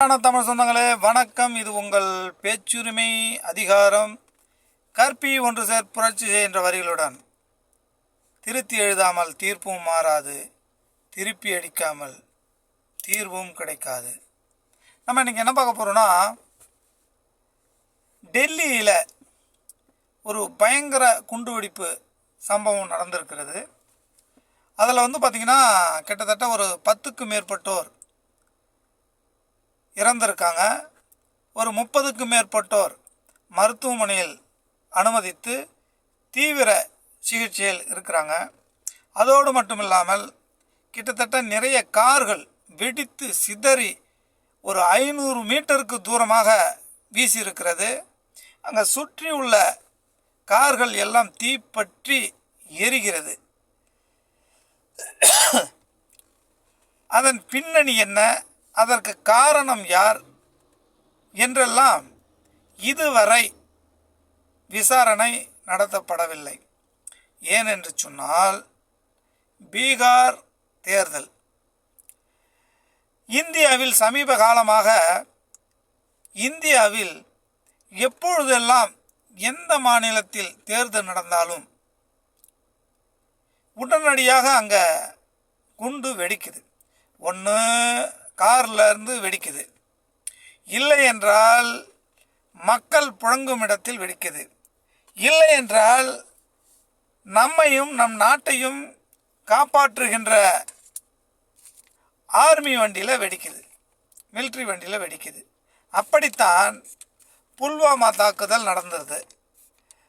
தமிழ் சொந்தங்களே வணக்கம். இது உங்கள் பேச்சுரிமை அதிகாரம் கற்பி ஒன்று சேர் புரட்சி செய்கின்ற என்ற வரிகளுடன். திருத்தி எழுதாமல் தீர்ப்பும் மாறாது திருப்பி அடிக்காமல் தீர்வும் கிடைக்காது. நம்ம இன்றைக்கி என்ன பார்க்க போகிறோம்னா டெல்லியில் ஒரு பயங்கர குண்டுவெடிப்பு சம்பவம் நடந்திருக்கிறது. அதில் வந்து பார்த்திங்கன்னா கிட்டத்தட்ட ஒரு பத்துக்கும் மேற்பட்டோர் இறந்திருக்காங்க. ஒரு முப்பதுக்கும் மேற்பட்டோர் மருத்துவமனையில் அனுமதித்து தீவிர சிகிச்சையில் இருக்கிறாங்க. அதோடு மட்டும் இல்லாமல் கிட்டத்தட்ட நிறைய கார்கள் வெடித்து சிதறி ஒரு ஐநூறு மீட்டருக்கு தூரமாக வீசியிருக்கிறது. அங்கே சுற்றி உள்ள கார்கள் எல்லாம் தீப்பற்றி எரிகிறது. அதன் பின்னணி என்ன? அதற்கு காரணம் யார் என்றெல்லாம் இதுவரை விசாரணை நடத்தப்படவில்லை. ஏனென்று சொன்னால் பீகார் தேர்தல். இந்தியாவில் சமீப காலமாக இந்தியாவில் எப்பொழுதெல்லாம் எந்த மாநிலத்தில் தேர்தல் நடந்தாலும் உடனடியாக அங்கே குண்டு வெடிக்குது. ஒன்று கார்லேருந்து வெடிக்குது. இல்லை என்றால் மக்கள் புழங்கும் இடத்தில் வெடிக்குது. இல்லை என்றால் நம்மையும் நம் நாட்டையும் காப்பாற்றுகின்ற ஆர்மி வண்டியில் வெடிக்குது. மிலிட்ரி வண்டியில் வெடிக்குது. அப்படித்தான் புல்வாமா தாக்குதல் நடந்தது.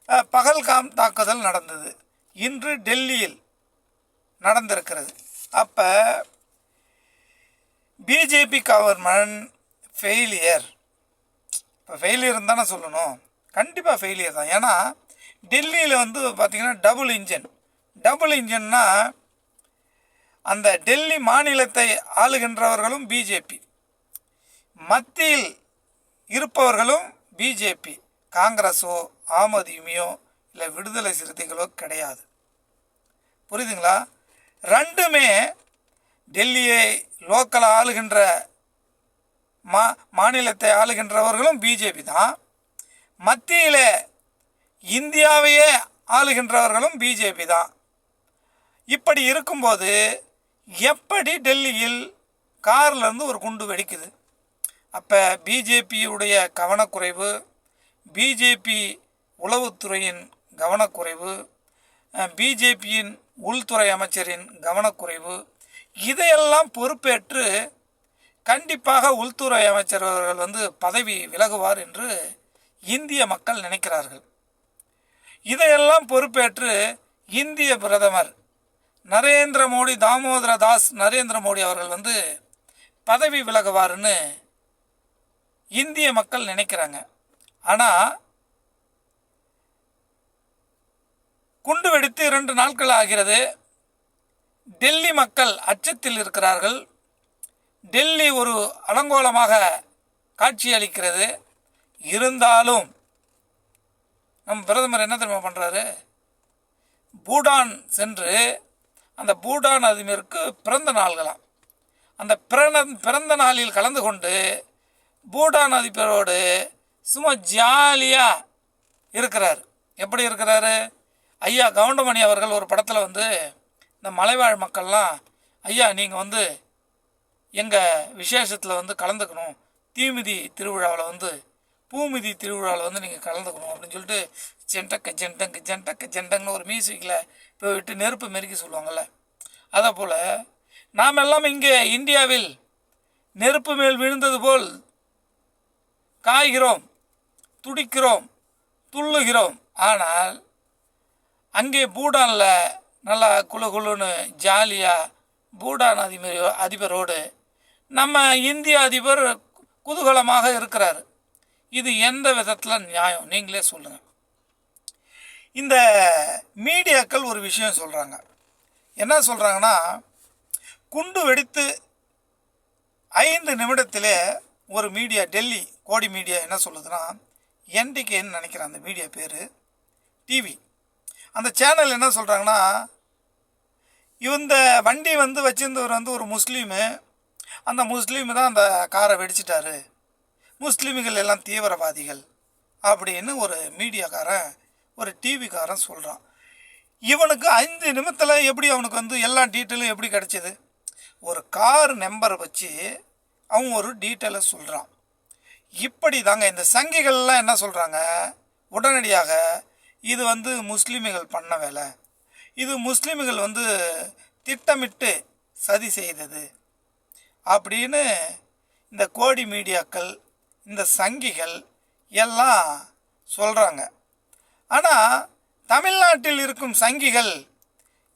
பகல்காம் தாக்குதல் நடந்தது. இன்று டெல்லியில் நடந்திருக்கிறது. அப்போ பிஜேபி கவர்மெண்ட் ஃபெயிலியர் இப்போ ஃபெயிலியர் தானே சொல்லணும். கண்டிப்பாக ஃபெயிலியர் தான். ஏன்னா டெல்லியில் வந்து பார்த்திங்கன்னா டபுள் இன்ஜின் டபுள் இன்ஜின்னா அந்த டெல்லி மாநிலத்தை ஆளுகின்றவர்களும் பிஜேபி மத்தியில் இருப்பவர்களும் பிஜேபி காங்கிரஸோ ஆம் ஆத்மியோ இல்லை விடுதலை சிறுத்தைகளோ கிடையாது. புரியுதுங்களா? ரெண்டுமே டெல்லியை லோக்கல் ஆளுகின்ற மா மாநிலத்தை ஆளுகின்றவர்களும் பிஜேபி தான். மத்தியில் இந்தியாவையே ஆளுகின்றவர்களும் பிஜேபி தான். இப்படி இருக்கும்போது எப்படி டெல்லியில் கார்லேருந்து ஒரு குண்டு வெடிக்குது? அப்போ பிஜேபியுடைய கவனக்குறைவு பிஜேபி உளவுத்துறையின் கவனக்குறைவு பிஜேபியின் உள்துறை அமைச்சரின் கவனக்குறைவு இதையெல்லாம் பொறுப்பேற்று கண்டிப்பாக உள்துறை அமைச்சர் அவர்கள் வந்து பதவி விலகுவார் என்று இந்திய மக்கள் நினைக்கிறார்கள். இதையெல்லாம் பொறுப்பேற்று இந்திய பிரதமர் நரேந்திர மோடி தாமோதர தாஸ் நரேந்திர மோடி அவர்கள் வந்து பதவி விலகுவாருன்னு இந்திய மக்கள் நினைக்கிறாங்க. ஆனால் குண்டு வெடித்து இரண்டு நாட்கள் ஆகிறது. டெல்லி மக்கள் அச்சத்தில் இருக்கிறார்கள். டெல்லி ஒரு அலங்கோலமாக காட்சியளிக்கிறது. இருந்தாலும் நம் பிரதமர் என்ன தெரியுமா பண்ணுறாரு பூடான் சென்று அந்த பூடான் அதிபருக்கு பிறந்த நாள்களாம். அந்த பிறந்த பிறந்த நாளில் கலந்து கொண்டு பூடான் அதிபரோடு சும்மா ஜாலியாக இருக்கிறார். எப்படி இருக்கிறாரு? ஐயா கவுண்டமணி அவர்கள் ஒரு படத்தில் வந்து இந்த மலைவாழ் மக்கள்லாம் ஐயா நீங்கள் வந்து எங்கள் விசேஷத்தில் வந்து கலந்துக்கணும். தீமிதி திருவிழாவில் வந்து பூமிதி திருவிழாவில் வந்து நீங்கள் கலந்துக்கணும் அப்படின்னு சொல்லிட்டு ஜெண்டக்க ஜெண்டங்கு ஜெண்டக்க ஜெண்டங்னு ஒரு மியூசிக்கில் இப்போ விட்டு நெருப்பு மெருக்கி சொல்லுவாங்கள்ல அதே போல் நாம் எல்லாம் இங்கே இந்தியாவில் நெருப்பு மேல் விழுந்தது போல் காய்கிறோம் துடிக்கிறோம் துள்ளுகிறோம். ஆனால் அங்கே பூடானில் நல்லா குளு குளுன்னு ஜாலியாக பூடான் அதிபர் அதிபரோடு நம்ம இந்திய அதிபர் குதூகலமாக இருக்கிறார். இது எந்த விதத்தில் நியாயம்? நீங்களே சொல்லுங்கள் இந்த மீடியாக்கள் ஒரு விஷயம் சொல்கிறாங்க என்ன சொல்கிறாங்கன்னா குண்டு வெடித்து ஐந்து நிமிடத்திலே ஒரு மீடியா டெல்லி கோடி மீடியா என்ன சொல்லுதுன்னா என்டிகேன்னு நினைக்கிறேன் அந்த மீடியா பேர் டிவி. அந்த சேனல் என்ன சொல்கிறாங்கன்னா இந்த வண்டி வந்து வச்சிருந்தவர் வந்து ஒரு முஸ்லீமு. அந்த முஸ்லீம் தான் அந்த காரை வெடிச்சிட்டாரு. முஸ்லீம்கள் எல்லாம் தீவிரவாதிகள் அப்படின்னு ஒரு மீடியாக்காரன் ஒரு டிவிக்காரன் சொல்கிறான் இவனுக்கு ஐந்து நிமித்தில் எப்படி அவனுக்கு வந்து எல்லா டீட்டெயிலும் எப்படி கிடச்சிது? ஒரு கார் நம்பரை வச்சு அவன் ஒரு டீட்டெயிலை சொல்கிறான் இப்படி தாங்க இந்த சங்கிகள்லாம் என்ன சொல்கிறாங்க உடனடியாக இது வந்து முஸ்லீம்கள் பண்ண வேலை. இது முஸ்லீம்கள் வந்து திட்டமிட்டு சதி செய்தது. அப்படின்னு இந்த கோடி மீடியாக்கள் இந்த சங்கிகள் எல்லாம் சொல்கிறாங்க ஆனால் தமிழ்நாட்டில் இருக்கும் சங்கிகள்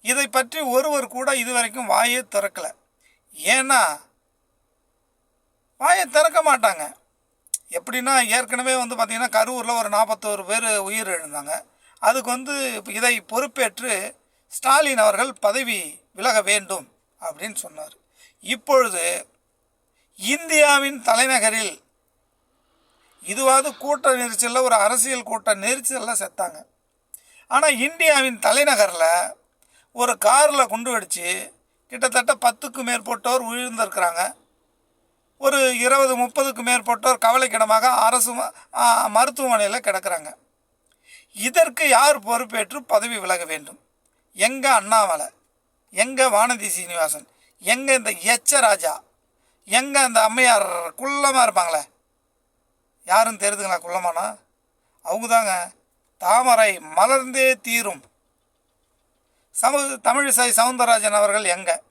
இதை பற்றி ஒருவர் கூட இதுவரைக்கும் வாயே திறக்கலை. ஏன்னா வாயை திறக்க மாட்டாங்க. எப்படின்னா ஏற்கனவே வந்து பார்த்திங்கன்னா கரூரில் ஒரு நாற்பத்தோரு பேர் உயிர் எழுந்தாங்க அதுக்கு வந்து இதை பொறுப்பேற்று ஸ்டாலின் அவர்கள் பதவி விலக வேண்டும் அப்படின்னு சொன்னார். இப்பொழுது இந்தியாவின் தலைநகரில் இதுவாவது கூட்ட நெரிசலில் ஒரு அரசியல் கூட்ட நெரிசலில் செத்தாங்க. ஆனால் இந்தியாவின் தலைநகரில் ஒரு காரில் குண்டு வெடித்து கிட்டத்தட்ட பத்துக்கும் மேற்பட்டோர் உயிர்ந்திருக்கிறாங்க. ஒரு இருபது முப்பதுக்கு மேற்பட்டோர் கவலைக்கிடமாக அரசு மருத்துவமனையில் கிடக்கிறாங்க. இதற்கு யார் பொறுப்பேற்று பதவி விலக வேண்டும்? எங்க அண்ணாமலை? எங்க வானதி சீனிவாசன்? எங்க இந்த எச்ச ராஜா? எங்க அந்த அம்மையார் குள்ளமாக இருப்பாங்களே? யாரும் தெரிதுங்களா குள்ளமானா? அவங்க தாங்க தாமரை மலர்ந்தே தீரும். சமு தமிழிசை சவுந்தரராஜன் அவர்கள் எங்க?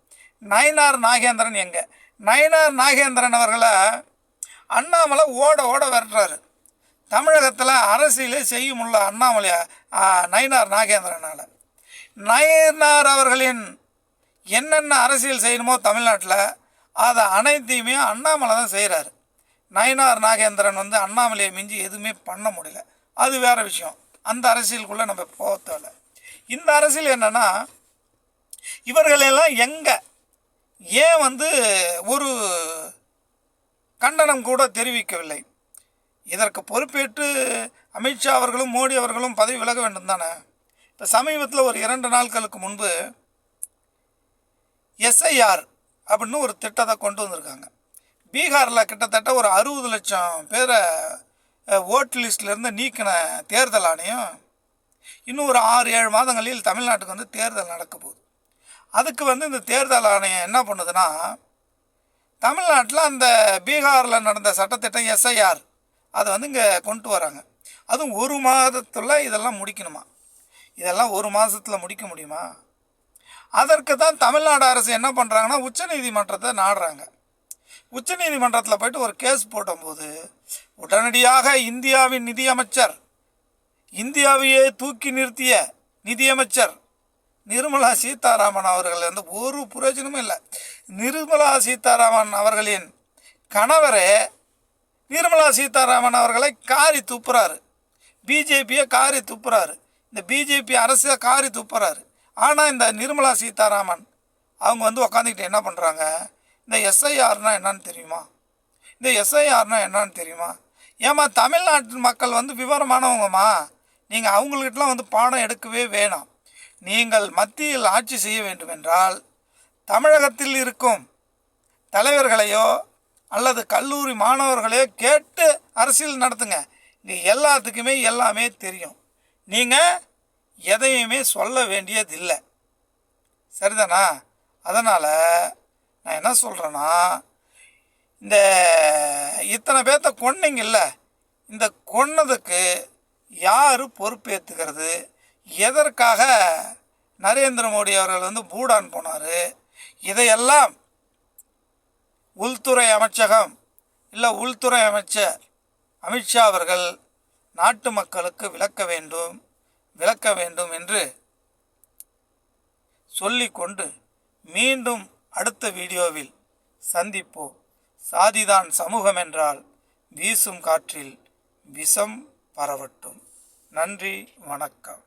நயனார் நாகேந்திரன் எங்க? நயனார் நாகேந்திரன் அவர்களை அண்ணாமலை ஓட ஓட விரட்டுறாரு. தமிழகத்தில் அரசியலே செய்ய முடியல அண்ணாமலை நயினார் நாகேந்திரனால். நயினார் அவர்களின் என்னென்ன அரசியல் செய்யணுமோ தமிழ்நாட்டில் அதை அனைத்தையுமே அண்ணாமலை தான் செய்கிறாரு நயினார் நாகேந்திரன் வந்து அண்ணாமலையை மிஞ்சி எதுவுமே பண்ண முடியல. அது வேற விஷயம். அந்த அரசியலுக்குள்ளே நம்ம போக தேவை இந்த அரசியல் என்னென்னா இவர்களெல்லாம் எங்கே? ஏன் வந்து ஒரு கண்டனம் கூட தெரிவிக்கவில்லை? இதற்கு பொறுப்பேற்று அமித்ஷா அவர்களும் மோடி அவர்களும் பதவி விலக வேண்டும் தானே? இப்போ சமீபத்தில் ஒரு இரண்டு நாட்களுக்கு முன்பு எஸ்ஐஆர் அப்படின்னு ஒரு திட்டத்தை கொண்டு வந்திருக்காங்க. பீகாரில் கிட்டத்தட்ட ஒரு அறுபது லட்சம் பேரை ஓட்டு லிஸ்ட்லேருந்து நீக்கின தேர்தல் ஆணையம் இன்னும் ஒரு ஆறு ஏழு மாதங்களில் தமிழ்நாட்டுக்கு வந்து தேர்தல் நடக்க போகுது. அதுக்கு வந்து இந்த தேர்தல் ஆணையம் என்ன பண்ணுதுன்னா தமிழ்நாட்டில் அந்த பீகாரில் நடந்த சட்டத்திட்டம் எஸ்ஐஆர். அதை வந்து இங்கே கொண்டு வராங்க. அதுவும் ஒரு மாதத்தில் இதெல்லாம் முடிக்கணுமா? இதெல்லாம் ஒரு மாதத்தில் முடிக்க முடியுமா? அதற்கு தான் தமிழ்நாடு அரசு என்ன பண்ணுறாங்கன்னா உச்சநீதிமன்றத்தை நாடுறாங்க. உச்சநீதிமன்றத்தில் போயிட்டு ஒரு கேஸ் போடும்போது உடனடியாக இந்தியாவின் நிதியமைச்சர் இந்தியாவையே தூக்கி நிறுத்திய நிதியமைச்சர் நிர்மலா சீதாராமன் அவர்கள் வந்து ஒரு பிரயோஜனமும் இல்லை. நிர்மலா சீதாராமன் அவர்களின் கணவரே நிர்மலா சீதாராமன் அவர்களை காரி துப்புறாரு. பிஜேபியை காரி துப்புறாரு. இந்த பிஜேபி அரசை காரி துப்புறாரு. ஆனால் இந்த நிர்மலா சீதாராமன் அவங்க வந்து உக்காந்துக்கிட்டு என்ன பண்ணுறாங்க இந்த எஸ்ஐஆர்னா என்னன்னு தெரியுமா? இந்த எஸ்ஐஆர்னா என்னன்னு தெரியுமா? ஏம்மா தமிழ்நாட்டு மக்கள் வந்து விவரமானவங்கம்மா. நீங்கள் அவங்கள்கிட்டலாம் வந்து பாடம் எடுக்கவே வேணாம். நீங்கள் மத்தியில் ஆட்சி செய்ய வேண்டுமென்றால் தமிழகத்தில் இருக்கும் தலைவர்களையோ அல்லது கல்லூரி மாணவர்களே கேட்டு அரசியல் நடத்துங்க. இங்கே எல்லாத்துக்குமே எல்லாமே தெரியும். நீங்கள் எதையுமே சொல்ல வேண்டியது இல்லை சரிதானா? அதனால் நான் என்ன சொல்கிறேன்னா இந்த இத்தனை பேர்த்த கொன்னீங்கல்ல இந்த கொன்னதுக்கு யார் பொறுப்பேற்றுக்கிறது எதற்காக நரேந்திர மோடி அவர்கள் வந்து பூடான் போனார்? இதையெல்லாம் உள்துறை அமைச்சகம் இல்லை உள்துறை அமைச்சர் அமித்ஷா அவர்கள் நாட்டு மக்களுக்கு விளக்க வேண்டும் விளக்க வேண்டும் என்று சொல்லிக்கொண்டு மீண்டும் அடுத்த வீடியோவில் சந்திப்போம். சாதிதான் சமூகம் என்றால் வீசும் காற்றில் விஷம் பரவட்டும். நன்றி வணக்கம்.